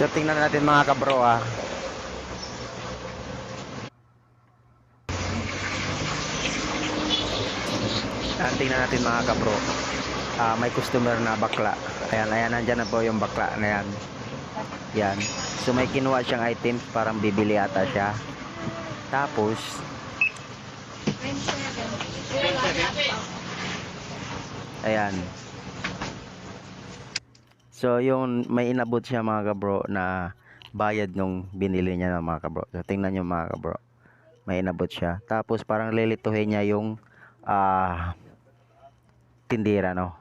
So tingnan natin mga kabro ah. Yan, tingnan natin mga kabro. Ah, may customer na bakla. Ayan, ayan, nandyan na po yung bakla na yan. Yan. So may kinuha siyang item, parang bibili ata siya. Tapos, ayan. So yung may inabot siya mga kabro na bayad nung binili niya ng mga kabro. So tingnan niyo mga kabro. May inabot siya. Tapos parang lilituhin niya yung ah tindira no.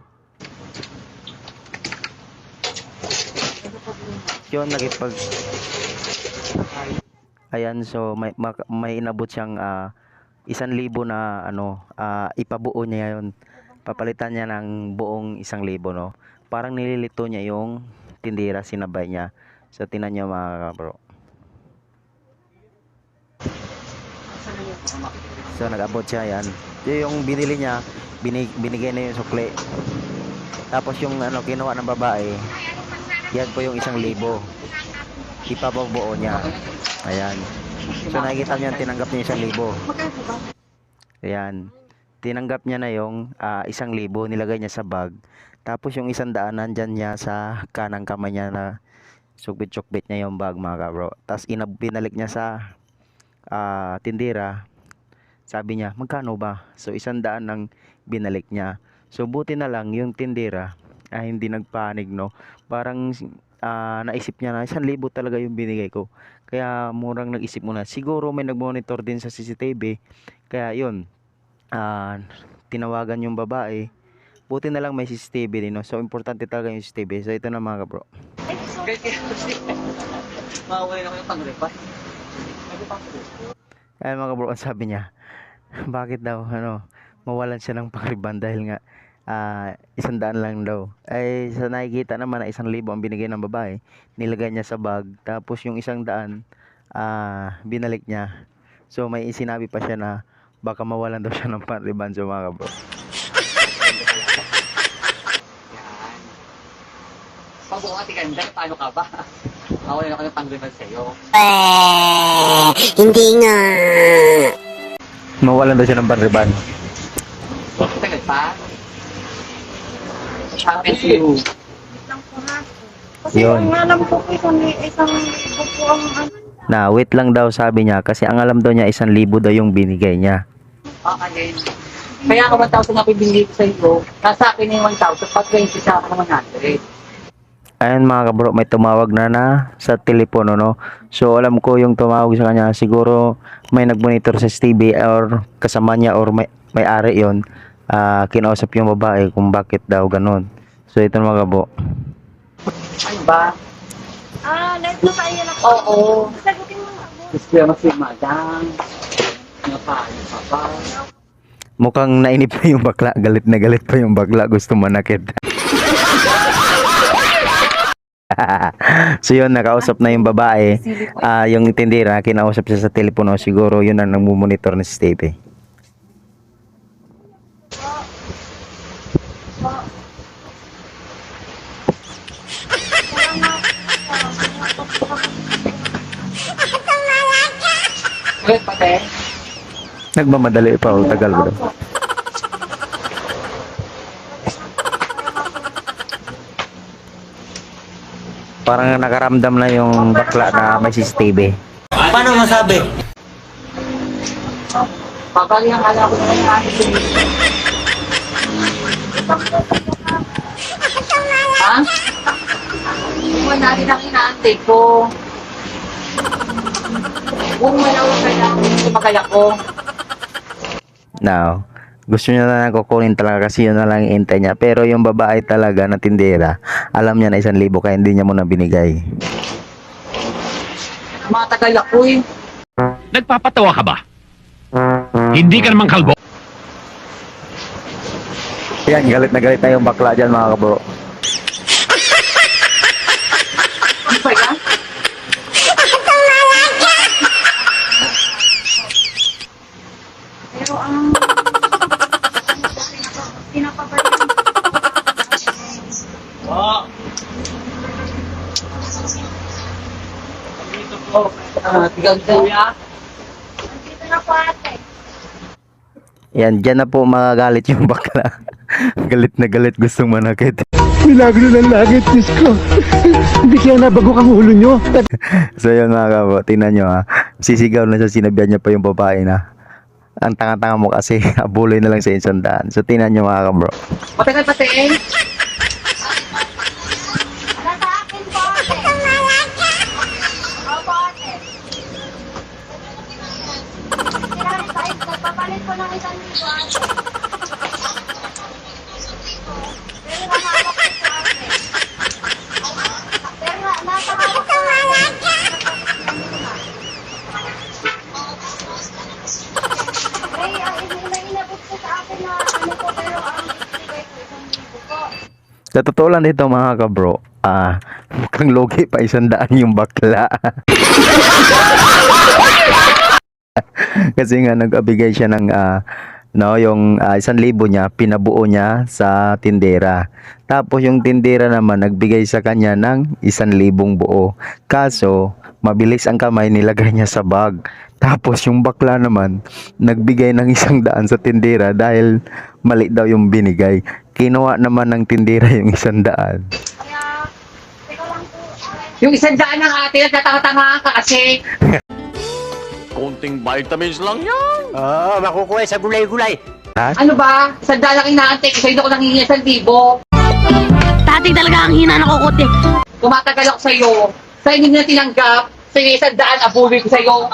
Yun nagipag Ayan so may may inabot siyang ah, isang libo na ano ah, ipabuo niya yun. Papalitan niya ng buong isang libo no. Parang nililito niya yung tindira sinabay niya. So tinan niyo mga bro. So nag-abot siya yan. Yung binili niya, binig, binigay na yung sukli. Tapos yung ano kinuha ng babae, yan po yung isang libo. Ipababuo niya. Ayan. So nakikita niyo tinanggap niya isang libo. Ayan. Tinanggap niya na yung ah, isang libo, nilagay niya sa bag. Tapos yung isang daan nandyan niya sa kanang kamay niya na sukbit-sukbit niya yung bag mga kabro. Tapos binalik niya sa ah, tindira. Sabi niya, magkano ba? So isang daan ng binalik niya. So buti na lang yung tindira ah, hindi nagpanig no. Parang ah, naisip niya na isang libo talaga yung binigay ko. Kaya murang nag-isip muna. Siguro may nag-monitor din sa CCTV. Kaya yun, ah, tinawagan yung babae. Buti na lang may CCTV din, no? So, importante talaga yung CCTV. So, ito na mga kasi, mawala na pang-repas. Ayan mga kabro, ang sabi niya, bakit daw, ano, mawalan siya ng pangriban dahil nga, ah, isang daan lang daw. Ay, sa nakikita naman na isang libo ang binigay ng babae, nilagay niya sa bag, tapos yung isang daan, ah, binalik niya. So, may sinabi pa siya na, baka mawalan daw siya ng pangriban so mga kabro. Yan. Pag buong ati ganda, paano ka ba? Mawala na ko ng pang-repas sa'yo. Eh, hindi nga. Mawalan daw siya ng pangriban. Tagal pa? Happy to you. Kasi Yun. ang alam ko po isang, isang po ang ano. Na, wait lang daw sabi niya, kasi ang alam daw niya, isang libo daw yung binigay niya. Okay. Kaya ako 1,000 na pibili ko sa iyo. Nasa akin yung 1,000, pa 20 sa akin ng 100. Ayan mga kabro, may tumawag na na sa telepono, no? So, alam ko yung tumawag sa kanya, siguro may nagmonitor sa TV or kasama niya or may, may ari yon ah kinausap yung babae kung bakit daw ganun. So, ito mga kabro. Ano ba? Ah, live na tayo na Oo. Sagutin mo na. Gusto mo si Madam. Ano pa? Ano pa? Mukhang nainip na yung bakla, galit na galit pa yung bakla, gusto manakit. so yun, nakausap na yung babae. Ah, yung tindira, kinausap siya sa telepono, siguro yun ang nagmumonitor ng TV. Ulit pati. Nagmamadali pa, o tagal ba daw? Parang nakaramdam na yung bakla na may CCTV. Paano masabi? Papali ang ala ko na yung ating pinili. Ha? Hindi natin ang inaantay ko. Huwag mo na huwag kailangan ko. Now, gusto niya na lang kukunin talaga kasi yun na lang yung hintay niya. Pero yung babae talaga na tindera, alam niya na isang libo kaya hindi niya muna binigay. Matagal ako eh. Nagpapatawa ka ba? Hindi ka naman kalbo. Yan, galit na galit na yung bakla dyan mga kabro. Ano ba yan? Pero ang pinapabalik Oh, tigang kuya. Dito na po ate. Yan, dyan na po magagalit yung bakla. galit na galit, gustong manakit. Milagro ng langit, Diyos ko. Hindi kaya nabagok ang ulo nyo. So yun mga kabro, tingnan nyo ha. Sisigaw na siya, sinabihan niya pa yung babae na. Ang tanga-tanga mo kasi, abuloy na lang sa isang daan. So tingnan nyo mga kabro. Matagal pa tingin. Wala sa akin po ate. Opo ate. Kailangan sa ito. Papalit ko ng isang libo ate. Pero nakakapit ko ate. Pero na- nasa hawak ko ate. May, ah, may inabot ko sa akin na ano po pero ang ibigay ko isang libo. Sa totoo lang dito mga kabro, ah, mukhang logi pa isang daan yung bakla. Kasi nga nag-abigay siya ng ah, no, yung ah, isang libo niya, pinabuo niya sa tindera. Tapos yung tindera naman nagbigay sa kanya ng isang libong buo. Kaso, mabilis ang kamay nilagay niya sa bag. Tapos yung bakla naman, nagbigay ng isang daan sa tindera dahil mali daw yung binigay. Kinuha naman ng tindera yung isang daan. Yung isang daan ng ate, nagtatanga-tanga ka kasi. Konting vitamins lang yan. Ah, makukuha sa gulay-gulay. Ano ba? Isang daan lang inaantay kasi hindi ako nangingi isang libo. Dati talaga ang hina ng kukote. Tumatagal ako sa'yo. Sa hindi na tinanggap. Sige, isang daan, abuloy ko sa'yo.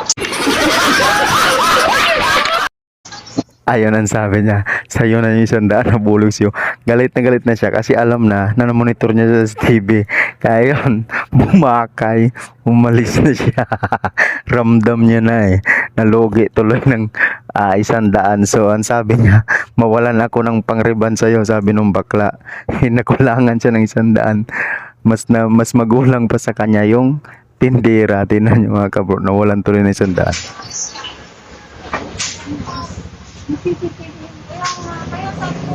Ayun ang sabi niya. Sa'yo na yung isang daan na siyo. Galit na galit na siya kasi alam na na monitor niya sa TV. Kaya yun, bumakay. Umalis na siya. Ramdam niya na eh. Nalugi tuloy ng ah, isang daan. So ang sabi niya, mawalan ako ng pangriban sa'yo. Sabi nung bakla. Nakulangan siya ng isang daan. Mas, na, mas magulang pa sa kanya yung tindera. Tinan niyo mga kabro. Nawalan tuloy ng isang daan. Kaya nga, kaya sabi ko